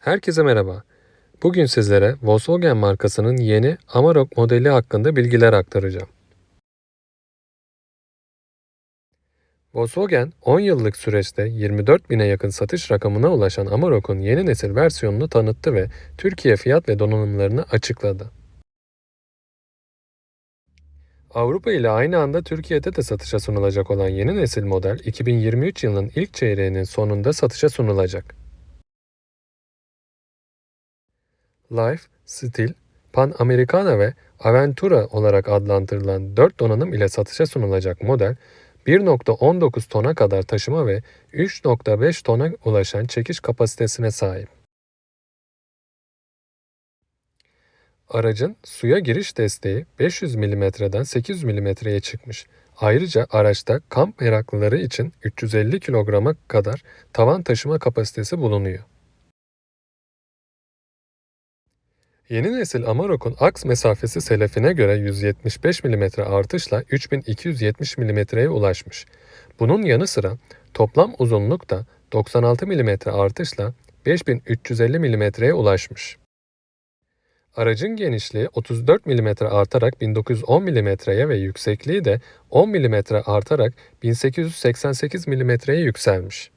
Herkese merhaba. Bugün sizlere Volkswagen markasının yeni Amarok modeli hakkında bilgiler aktaracağım. Volkswagen 10 yıllık süreçte 24 bine yakın satış rakamına ulaşan Amarok'un yeni nesil versiyonunu tanıttı ve Türkiye fiyat ve donanımlarını açıkladı. Avrupa ile aynı anda Türkiye'de de satışa sunulacak olan yeni nesil model 2023 yılının ilk çeyreğinin sonunda satışa sunulacak. Life, Steel, Pan Americana ve Aventura olarak adlandırılan 4 donanım ile satışa sunulacak model, 1.19 tona kadar taşıma ve 3.5 tona ulaşan çekiş kapasitesine sahip. Aracın suya giriş desteği 500 mm'den 800 mm'ye çıkmış. Ayrıca araçta kamp meraklıları için 350 kilograma kadar tavan taşıma kapasitesi bulunuyor. Yeni nesil Amarok'un aks mesafesi selefine göre 175 mm artışla 3270 mm'ye ulaşmış. Bunun yanı sıra toplam uzunluk da 96 mm artışla 5350 mm'ye ulaşmış. Aracın genişliği 34 mm artarak 1910 mm'ye ve yüksekliği de 10 mm artarak 1888 mm'ye yükselmiş.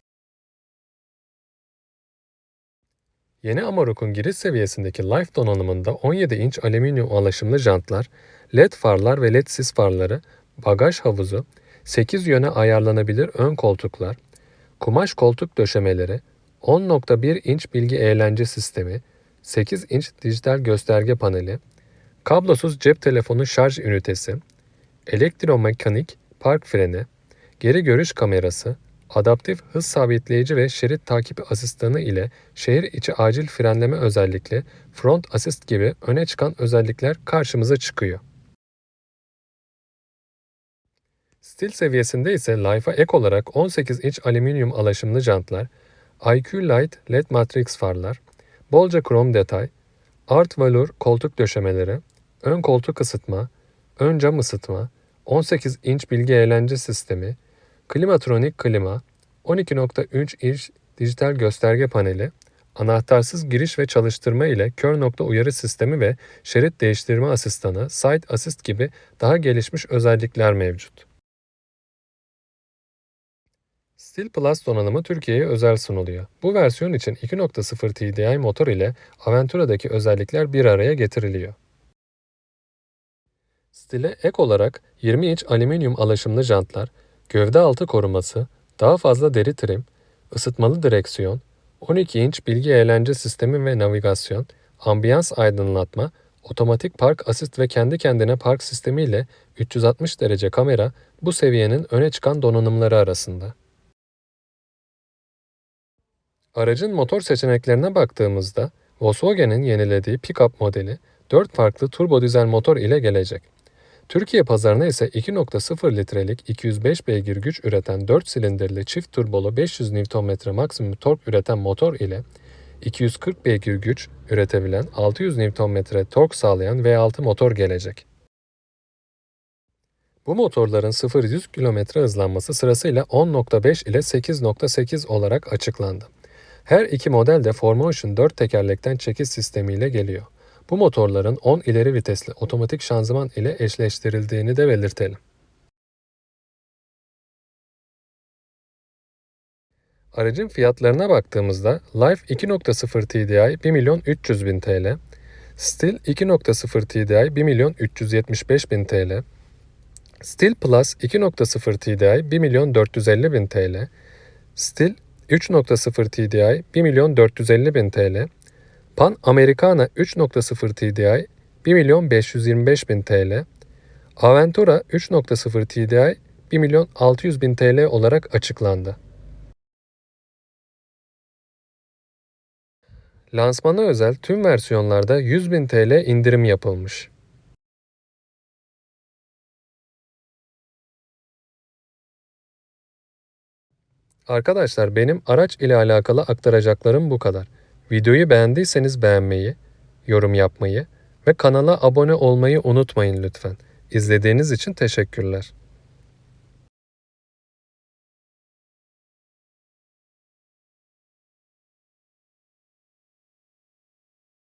Yeni Amarok'un giriş seviyesindeki Life donanımında 17 inç alüminyum alaşımlı jantlar, LED farlar ve LED sis farları, bagaj havuzu, 8 yöne ayarlanabilir ön koltuklar, kumaş koltuk döşemeleri, 10.1 inç bilgi eğlence sistemi, 8 inç dijital gösterge paneli, kablosuz cep telefonu şarj ünitesi, elektromekanik park freni, geri görüş kamerası, adaptif hız sabitleyici ve şerit takip asistanı ile şehir içi acil frenleme özellikle front assist gibi öne çıkan özellikler karşımıza çıkıyor. Stil seviyesinde ise Life'a ek olarak 18 inç alüminyum alaşımlı jantlar, IQ Light LED Matrix farlar, bolca krom detay, Art Velour koltuk döşemeleri, ön koltuk ısıtma, ön cam ısıtma, 18 inç bilgi eğlence sistemi, klimatronik klima, 12.3 inç dijital gösterge paneli, anahtarsız giriş ve çalıştırma ile kör nokta uyarı sistemi ve şerit değiştirme asistanı, Side Assist gibi daha gelişmiş özellikler mevcut. Steel Plus donanımı Türkiye'ye özel sunuluyor. Bu versiyon için 2.0 TDI motor ile Aventura'daki özellikler bir araya getiriliyor. Stile ek olarak 20 inç alüminyum alaşımlı jantlar, gövde altı koruması, daha fazla deri trim, ısıtmalı direksiyon, 12 inç bilgi eğlence sistemi ve navigasyon, ambiyans aydınlatma, otomatik park asist ve kendi kendine park sistemi ile 360 derece kamera bu seviyenin öne çıkan donanımları arasında. Aracın motor seçeneklerine baktığımızda Volkswagen'in yenilediği pick-up modeli 4 farklı turbo dizel motor ile gelecek. Türkiye pazarına ise 2.0 litrelik 205 beygir güç üreten 4 silindirli çift turbolu 500 Nm maksimum tork üreten motor ile 240 beygir güç üretebilen 600 Nm tork sağlayan V6 motor gelecek. Bu motorların 0-100 km hızlanması sırasıyla 10.5 ile 8.8 olarak açıklandı. Her iki model de 4Motion 4 tekerlekten çekiş sistemiyle geliyor. Bu motorların 10 ileri vitesli otomatik şanzıman ile eşleştirildiğini de belirtelim. Aracın fiyatlarına baktığımızda Life 2.0 TDI 1 milyon 300 bin TL, Steel 2.0 TDI 1 milyon 375 bin TL, Steel Plus 2.0 TDI 1 milyon 450 bin TL, Steel 3.0 TDI 1 milyon 450 bin TL, Pan Americana 3.0 TDI 1 milyon 525 bin TL, Aventura 3.0 TDI 1 milyon 600 bin TL olarak açıklandı. Lansmana özel tüm versiyonlarda 100 bin TL indirim yapılmış. Arkadaşlar benim araç ile alakalı aktaracaklarım bu kadar. Videoyu beğendiyseniz beğenmeyi, yorum yapmayı ve kanala abone olmayı unutmayın lütfen. İzlediğiniz için teşekkürler.